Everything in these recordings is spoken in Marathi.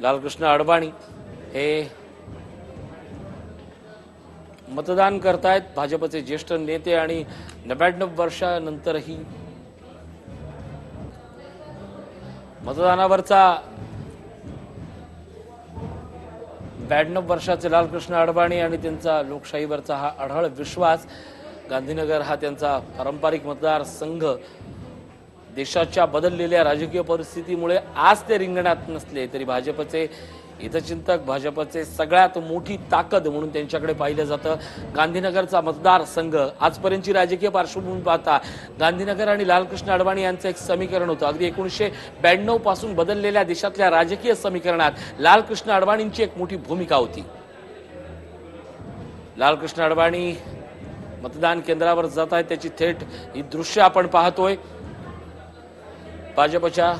लालकृष्ण अडवाणी हे मतदान करतायत भाजपचे ज्येष्ठ नेते आणि नव्याण्णव वर्षानंतरही मतदानावरचा ब्याण्णव वर्षाचे लालकृष्ण अडवाणी आणि त्यांचा लोकशाहीवरचा हा अढळ विश्वास गांधीनगर हा त्यांचा पारंपरिक मतदारसंघ देशाच्या बदललेल्या राजकीय परिस्थितीमुळे आज ते रिंगणात नसले तरी भाजपचे हितचिंतक भाजपचे सगळ्यात मोठी ताकद म्हणून त्यांच्याकडे पाहिलं जातं. गांधीनगरचा मतदारसंघ आजपर्यंतची राजकीय पार्श्वभूमी पाहता गांधीनगर आणि लालकृष्ण अडवाणी यांचं एक समीकरण होतं. अगदी एकोणीसशे ब्याण्णवपासून बदललेल्या देशातल्या राजकीय समीकरणात लालकृष्ण अडवाणींची एक मोठी भूमिका होती. लालकृष्ण अडवाणी मतदान केंद्रावर जात आहेत त्याची थेट ही दृश्य आपण पाहतोय. भाजपच्या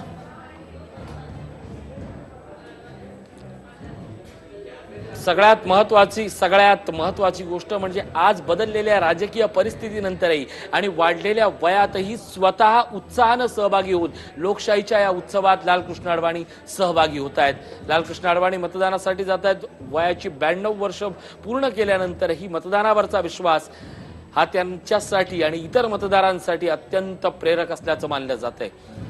सगळ्यात महत्वाची सगळ्यात महत्वाची गोष्ट म्हणजे आज बदललेल्या राजकीय परिस्थितीनंतरही आणि वाढलेल्या वयातही स्वतः उत्साहानं सहभागी होऊन लोकशाहीच्या या उत्सवात लालकृष्ण अडवाणी सहभागी होत आहेत. लालकृष्ण अडवाणी मतदानासाठी जात आहेत. वयाची ब्याण्णव वर्ष पूर्ण केल्यानंतरही मतदानावरचा विश्वास हा त्यांच्यासाठी आणि इतर मतदारांसाठी अत्यंत प्रेरक असल्याचं मानलं जात आहे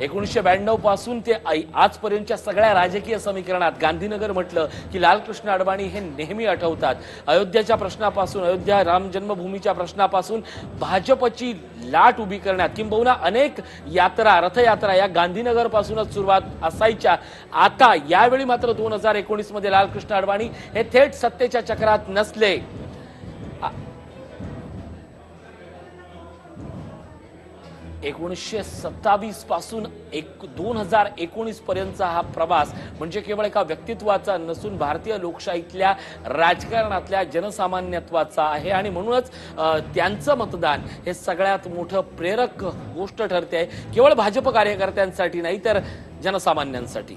एकोणीसशे ब्याण्णवपासून ते आजपर्यंतच्या सगळ्या राजकीय समीकरणात गांधीनगर म्हटलं की लालकृष्ण अडवाणी हे नेहमी आठवतात. अयोध्याच्या प्रश्नापासून अयोध्या राम जन्मभूमीच्या प्रश्नापासून भाजपची लाट उभी करण्यात किंबहुना अनेक यात्रा रथयात्रा या गांधीनगर पासूनच सुरुवात असायच्या. आता यावेळी मात्र दोन हजार एकोणीसमध्ये लालकृष्ण अडवाणी हे थेट सत्तेच्या चक्रात नसले. एकोणीसशे सत्तावीसपासून एक दोन हजार एकोणीस पर्यंतचा हा प्रवास म्हणजे केवळ एका व्यक्तित्वाचा नसून भारतीय लोकशाहीतल्या राजकारणातल्या जनसामान्यत्वाचा आहे. आणि म्हणूनच त्यांचं मतदान हे सगळ्यात मोठं प्रेरक गोष्ट ठरते. आहे केवळ भाजप कार्यकर्त्यांसाठी नाही तर जनसामान्यांसाठी.